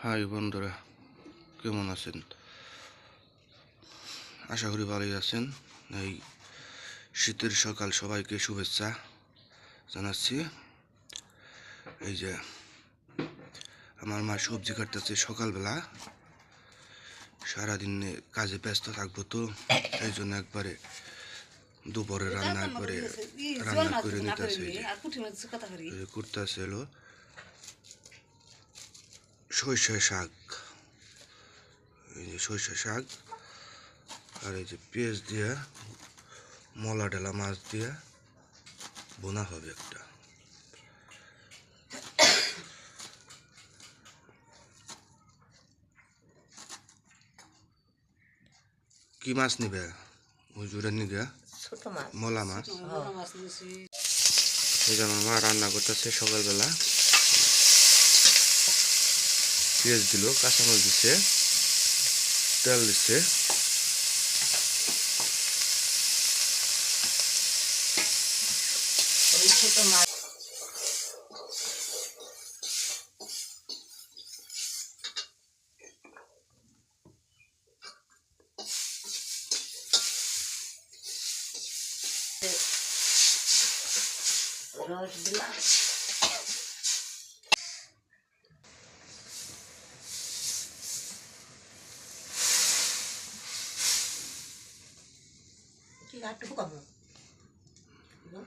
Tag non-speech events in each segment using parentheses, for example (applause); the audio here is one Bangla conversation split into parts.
হাই বন্ধুরা কেমন আছেন? আশা করি ভালোই আছেন। এই শীতের সকাল সবাইকে শুভেচ্ছা জানাচ্ছি। এই যে আমার মা সবজি কাটতেছে সকালবেলা। সারাদিন কাজে ব্যস্ত থাকব তো এই জন্য একবারে দুপুরে রান্না একবারে রান্না করে নিতেছে। করি। এই যে করতেছে হলো সরিষা শাক। এই যে সরিষা শাক আর এই যে পেঁয়াজ দিয়া মলা ডালা মাছ দিয়া বোনা হবে একটা। কি মাছ নিবে? জুড়ে নিবে? মলা মাছ। এই যে আমার মা রান্না করতেছে সকালবেলা। পেঁয়াজ দিল কাঁচামরিচ দিচ্ছে তেল ছোট রস দিলাম।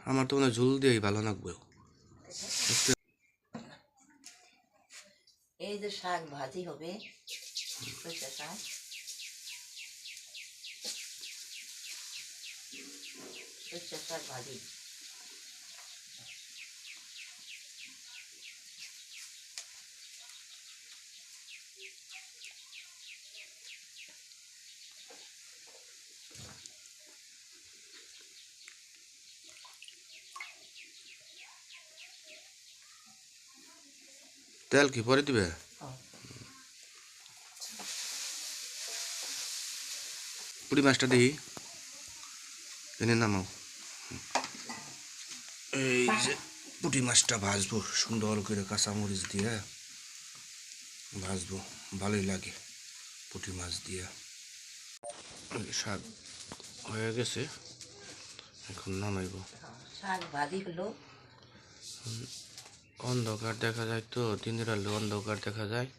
আমার তো মনে ঝুল দিয়ে দিয়েই ভালো লাগবে। এই যে শাক ভাজি হবে শাক ভাজি? তেল কি পরে দিবে। পুরি মাছটা দেখি। এনে নামাও। এই যে পুঁটি মাছটা ভাজবো সুন্দর করে কাঁচামরিচ দিয়ে। ভাজবো ভালোই লাগে পুঁটি মাছ দিয়ে। শাক হয়ে গেছে এখন নামাইবো। শাক ভাজি হলো। অন্ধকার দেখা যায় তো দিনের আলো অন্ধকার দেখা যায়।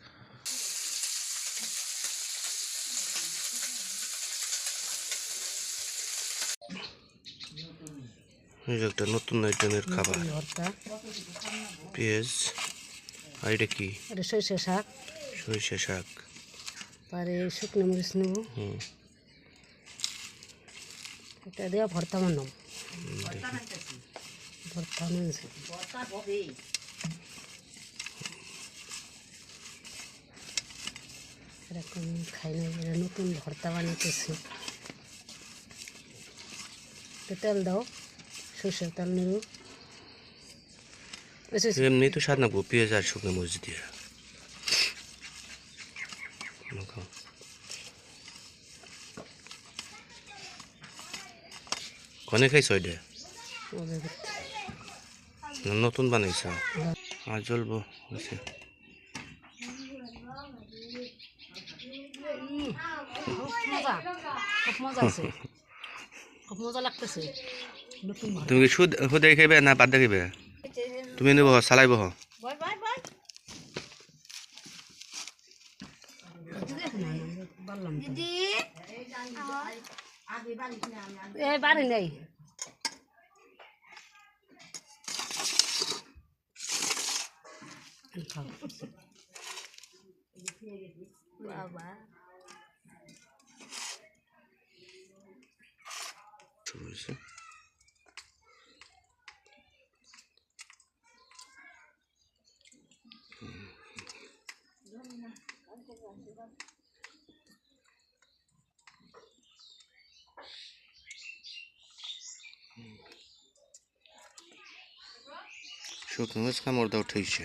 একটা নতুন আইটেমের খাবার। পেঁয়াজ। আর এটা কি? সরিষা শাক। সরিষা শাক। পরে শুকনো মরিচ নেব। এটা দেওয়া ভর্তা বানাম ভর্তা হবে এরকম খাই না এটা নতুন ভর্তা বানাইতেছি। তো তেল দাও সরষের তেল নেব। এসেছি এমনি তো স্বাদ নাকবো পেঁয়াজ আর শুকনো মরিচ দিয়ে। কনে খাইছ এটা? না নতুন বানাইছ। আর জ্বলবো হয়েছে খুব মজা খুব মজা আছে খুব মজা লাগতেছে নতুন ভর্তা তুমি কি সুদ সুদে খাইবে না বাদ খাইবে? তুমি নিব চালাই বহ। বাই বাই বাই দিদি। এ বাড়ি নেই। বাবা শুরু হয়েছে শুকনো মাছ কামড় দাও ঠেকছে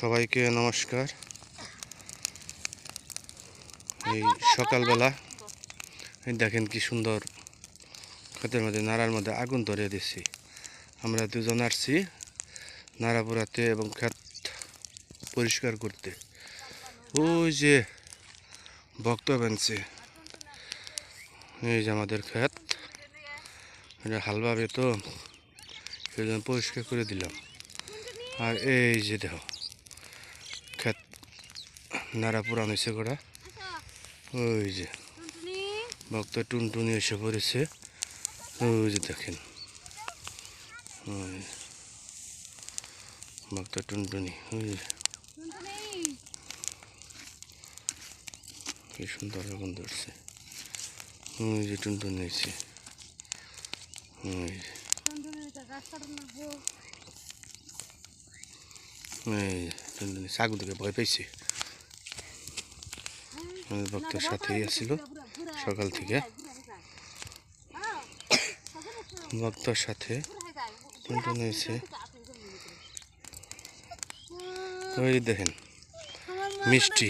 সবাইকে নমস্কার। এই সকালবেলা দেখেন কি সুন্দর ক্ষেতের মধ্যে নাড়ার মধ্যে আগুন ধরিয়ে দিচ্ছি আমরা দুজন আসছি নাড়াপুরাতে এবং ক্ষেত পরিষ্কার করতে। ওই যে ভক্ত বেঞ্চে এই যে আমাদের ক্ষেত। এটা হালভাবে তো সেই জন্য পরিষ্কার করে দিলাম। আর এই যে দেখো নাড়া পুরা মিশে করা ওই যে, ভক্ত টুনটুনি এসে পড়েছে। ওই যে দেখেন। ভক্ত টুনটুনি, ওই কি সুন্দর আগুন ধরছে। ওই যে টুনটুনি হয়েছে। ওই টুনটুনি সাগু থেকে ভয় পাইছে। ওই ভক্তের সাথেই আসছিল সকাল থেকে। ভক্তর সাথে এসে। ওই দেখেন মিষ্টি।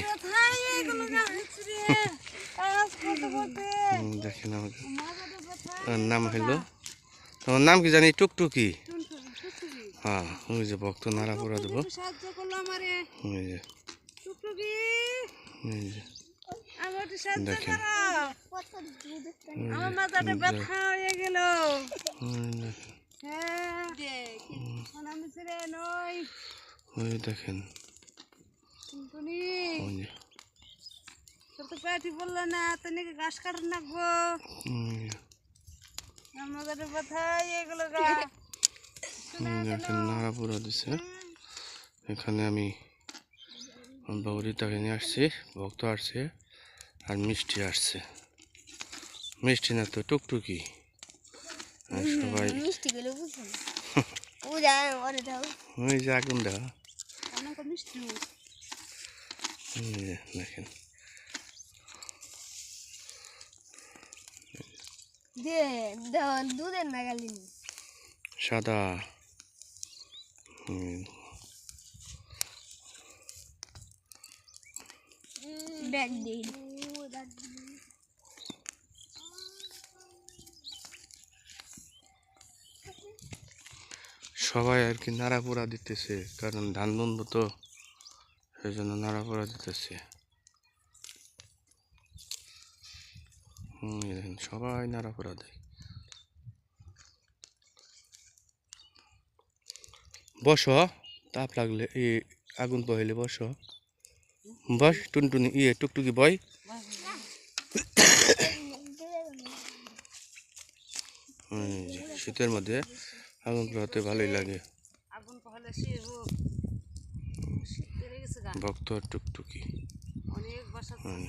দেখেন আমাকে নাম হলো তোমার নাম কি জানি? টুকটুকি। হ্যাঁ ওই যে ভক্ত নাড়া পড়া দেবো ওই যে। ওই দেখেন। আমার মাথাটা ব্যথা হয়ে গেল। দেখেন। হ্যাঁ তোর তো পেটি বলল না তো নাকি ঘাস কাটে নাকবো আমার মাথাটা ব্যথা হয়ে গেল দেখেন নাড়া পড়া দিছে। এখানে আমি বৌরিটাকে নিয়ে আসছি ভক্ত আসছে। আর মিষ্টি আসছে। মিষ্টি না তো টুকটুকি। আর সবাই (laughs) ওই যে আগুন দেখেন। দাও দুধের নাগালি সাদা। হুম, ব্যাগ দিই। সবাই আর কি নাড়া পোড়া দিতেছে, কারণ ধান বন্ধ তো সেই জন্য নাড়া পোড়া দিতেছে হুম দেখেন, সবাই নাড়া পোড়া দেয়। বসো, তাপ লাগলে এই আগুন বহাইলে বসো। বস, টুনটুনি ইয়ে টুকটুকি বয়। শীতের মধ্যে আগুন পোড়াতে ভালোই লাগে। আগুন পহলে ভক্ত আর টুকটুকি। অনেক বাসা হুম।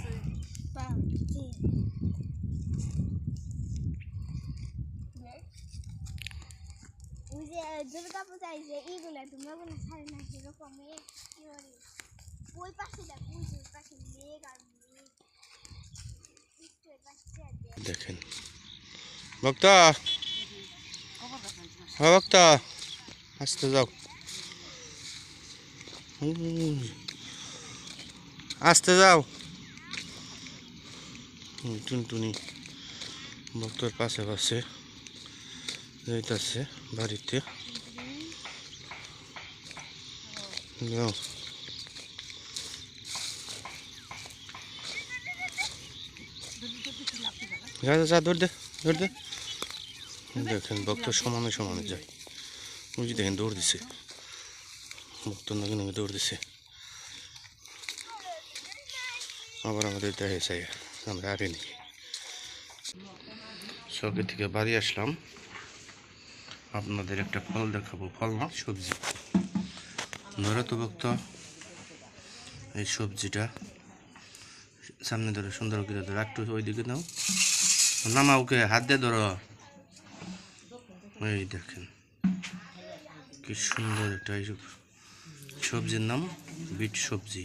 ওই যে দুর্গা পূজায় যে ইগুলা তোমরা বলে ছাড়ে না সেরকম ওই পাশে ওই মেঘ আর দেখ। দেখেন। ভক্ত! হ্যাঁ ভক্ত আসতে যাও হুম। আসতে যাও হুম, টুনটুনি ভক্তর পাশে পাশে যাইতেছে বাড়িতে যাও যা যা, যা দৌড় দে দৌড় দে দেখেন ভক্ত সমানে সমানে যায়। যে দেখেন, দৌড় দিছে। ভক্ত নাকি নাকি দৌড় দিছে। আবার আমাদের দেখে চাই আমরা আগে নিই। সকাল থেকে বাড়ি আসলাম। আপনাদের একটা ফল দেখাবো, ফল না, সবজি। ধরো তো ভক্ত, এই সবজিটা সামনে ধরো সুন্দর করে ধরো একটু ওইদিকে নাও। নামা ওকে, হাত দিয়ে ধরো। এই দেখেন, কি সুন্দর এই সবজির নাম বিট সবজি।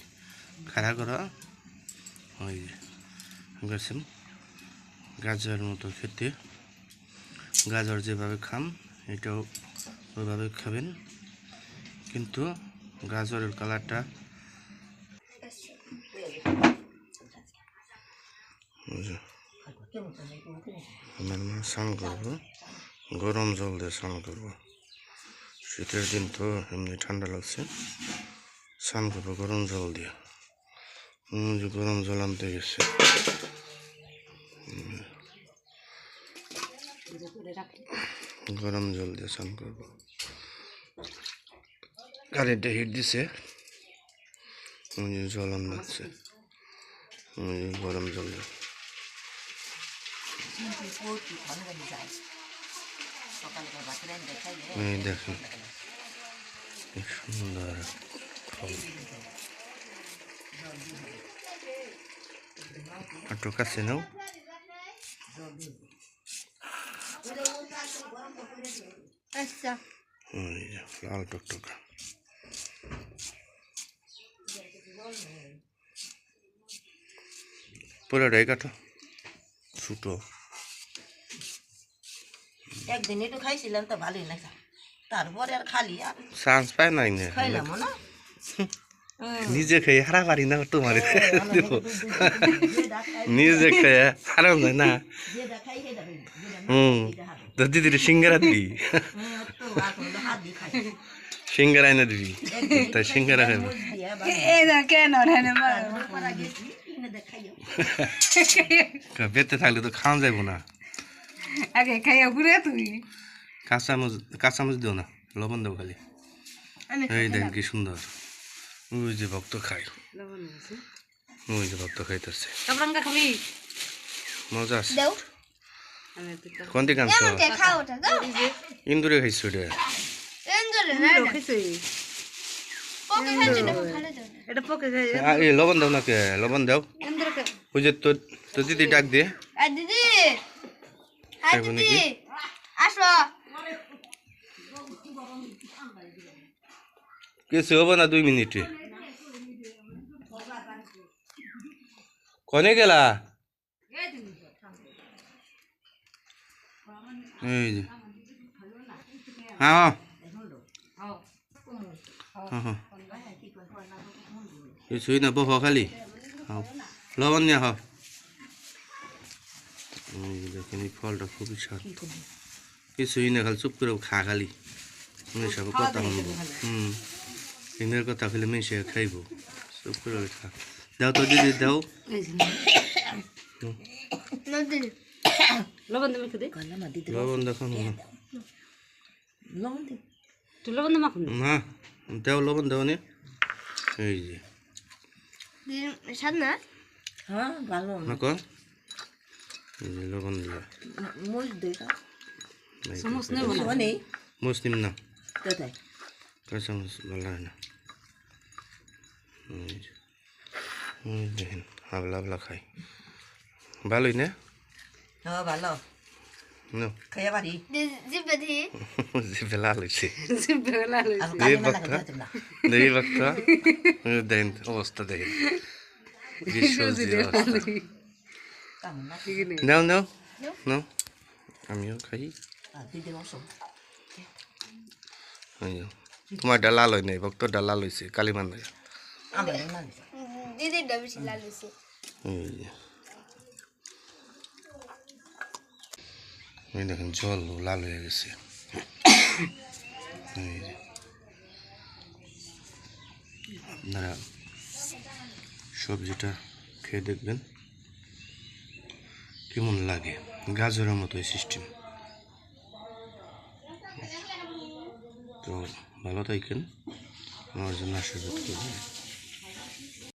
খাড়া করা ওই গেছেন? গাজর মতো খেতে। গাজর যেভাবে খান, এটাও ওইভাবে খাবেন। কিন্তু গাজরের কালারটা আমার মা স্নান করব। গরম জল দিয়ে স্নান করব। শীতের দিন তো এমনি ঠান্ডা লাগছে। স্নান করব গরম জল দিয়ে। গরম জল আনতে গেছে। গরম জল দিয়ে স্নান করব। কারেন্টে হিট দিছে। জল আনছে গরম জল দিয়ে। কিন্তু প্রচুর ভালো লাগে যায় সকালে বাচ্চারা দেখাই এই দেখেন কি সুন্দর। একটু কাছে নাও। আচ্ছা। লাল টকটকা। পুরোটাই কাটো ছোটো। একদিন একটু খাইছিলাম তো ভালোই লাগছে। তারপরে আর খালি আর চান্স পায় নাই না খাইলাম না নিজে খেয়ে হারা পারি না তোমার। দেখো। নিজে খেয়ে হারাম যায় না হুম। তো দিদির সিঙ্গারা দিবি? সিঙ্গারা এনে দিবি? তাই সিঙ্গারা খাবি। মুখ দিয়ে বা এটা কেন রানে তারপর পাড়া গেছি কিনে দেখাইও। (laughs) বেতে থাকলে তো খাওয়া যাব না। আগে খাইয়া ঘুরে তুই কাঁচামচ কাঁচামচ দিও না লবণ দেবো খালি। এই দেখ কি সুন্দর। ওই যে ভক্ত খায়। ওই যে ভক্ত খাইতেছে। কাবরাঙ্গা মজা আছে। দেও। আমি তো কোন দিকে আনছো? ইন্দুরে খাইছো এটা? খাই লবণ দাও না কে? লবণ দাও। ওই যে তোর তোর দিদি ডাক দিয়ে দিদি! দিদি নাকি? আসো। কিছু হব না দুই মিনিটে। কনে গেলা? এই যে। হ্যাঁ হ্যাঁ। হ্যাঁ কিছুই না বহ খালি। হ্যাঁ। লবণ নিয়ে হও এই ফলটা খুবই স্বাদ। কিছুই না খালি চুপ করে খা খালি। সব কথা শুনব হুম। সিংহের কথা খেলে মিশে খাইব। চুপ করে খা। দাও তো দিদি দাও। লবণ দেখো না। লবণ লবণ মাখুন না। দাও লবণ দাও নে। এই যে। স্বাদ না? হ্যাঁ ভালো লবণ দিলা মুজ দে এই যে, সমস নেব না মানে মুসলিম না হয় দেখেন হাবলা হাবলা খাই ভালোই ভালো দেখি অবস্থা দেখেন না নাও নাও নাও আমিও খাই তোমারটা লাল হয় নাই ভক্তরটা লাল হয়েছে কালিমান আমার না দিদি বেশি লাল হয়েছে এই যে। এই দেখেন জল লাল হয়ে গেছে। আপনারা সবজিটা খেয়ে দেখবেন কেমন লাগে? গাজরের মতো এই সিস্টেম তো ভালো থাকেন। আমার জন্য আশীর্বাদ করবেন।